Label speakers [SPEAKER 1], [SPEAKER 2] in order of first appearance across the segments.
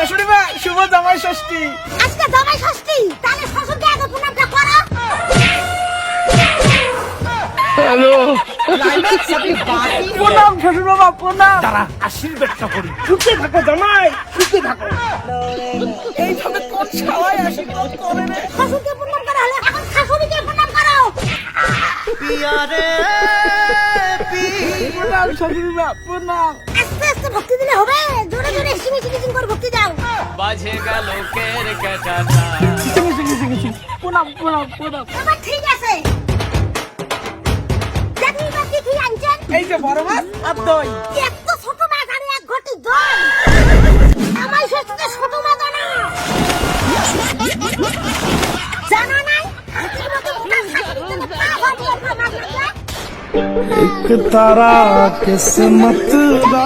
[SPEAKER 1] শাশুড়ি মা শুভ জামাই ষষ্ঠী।
[SPEAKER 2] আজকে জামাই ষষ্ঠী তাহলে শ্বশুরকে আগে প্রণামটা করো।
[SPEAKER 1] প্রণাম শ্বশুর বাবা প্রণাম। দাঁড়া আশীর্বাদটা করি। সুখে থাকো জামাই সুখে থাকো। এইভাবে কোন সবাই আশীর্বাদ করে
[SPEAKER 2] শ্বশুরকে প্রণাম করা হলে এখন শাশুড়িকে প্রণাম করো।
[SPEAKER 1] প্রণাম শাশুড়ি মা প্রণাম
[SPEAKER 2] আস্তে আস্তে ভক্তি দিলে হবে জোরে জোরে হিসিং হিসিং হিসিং করে ভক্তি দাও
[SPEAKER 3] বাজেগা লোকের কাটাটা
[SPEAKER 1] শিখে শিখে শিখে শিখে প্রণাম প্রণাম প্রণাম
[SPEAKER 2] এবার ঠিক আছে দেখি এবার কি কি আনছেন
[SPEAKER 1] এই যে বড় মাছ আর দই
[SPEAKER 2] এত ছোট মাছ আর এক ঘটি দই আমার ষষ্ঠীতে ছোট মাছ আনা জানা নাই হাতির মতো মোটা শাশুড়ির জন্য পা ভাটি একটা মাছ লাগবে
[SPEAKER 4] एक तारा किस्मत दा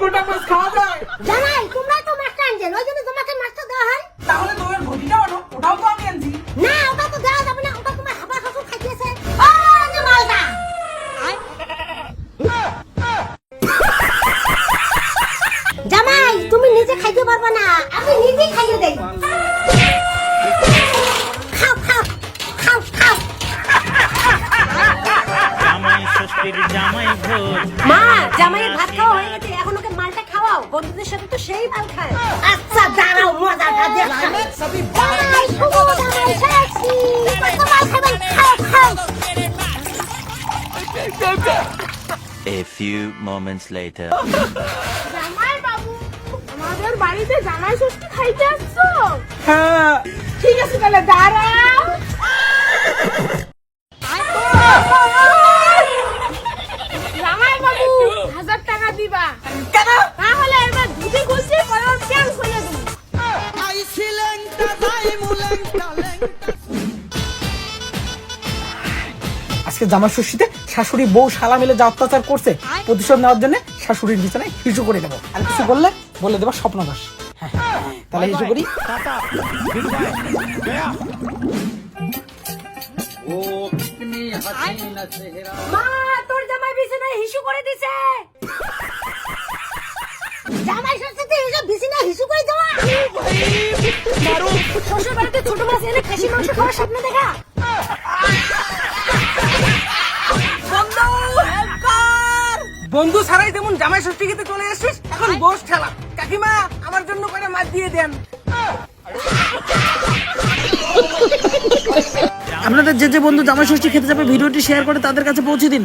[SPEAKER 1] গোটা মাছ খাওয়া যায়।
[SPEAKER 2] জামাই তোমরা তো মাছটা আনছেন ওই জন্য তোমাকে মাছটা দেওয়া হয়।
[SPEAKER 1] তাহলে তোমার ঘটিটা ওঠো ওটাও তো আমি আনছি।
[SPEAKER 2] না ওটা তো দেওয়া যাবে না ওটা তোমার হাবা শ্বশুর খাইতেছে ও মালটা জামাই তুমি নিজে খাইতে পারবে না আমি নিজে খাইয়ে দেই। মা জামাইয়ের ভাত খাওয়া হয়ে গেছে এখন ওকে মালটা খাওয়াও। বন্ধুদের সাথে তো সেই মাল খায়। আচ্ছা দাঁড়াও খাও
[SPEAKER 5] A few moments later.
[SPEAKER 6] জামাই বাবু আমাদের বাড়িতে জামাই ষষ্ঠী খাইতে আসছো?
[SPEAKER 1] হ্যাঁ।
[SPEAKER 6] ঠিক আছে তাহলে দাঁড়াও।
[SPEAKER 1] আজকে জামা ষষ্ঠীতে শাশুড়ি বউ শালা মিলে যা অত্যাচার করছে, প্রতিশোধ নেওয়ার জন্য শাশুড়ির বিছানায় হিসু করে দেবো। আর কিছু বললে বলে দেবো হ্যাঁ তাহলে হিসু করি।
[SPEAKER 2] মা, তোর জামাই বিছানায় হিসু করে হিসু করে দেওয়া? ছোট মাছ এনে খাসি মাংস খাওয়ার স্বপ্ন দেখা।
[SPEAKER 1] বন্ধু ছাড়াই যেমন জামাই ষষ্ঠী খেতে চলে এসেছিস এখন বস ঠেলা কাকিমা আমার জন্য করে মাছ দিয়ে দেন। আপনাদের যে যে বন্ধু জামাই ষষ্ঠী খেতে যাবে ভিডিওটি শেয়ার করে তাদের কাছে পৌঁছে দিন।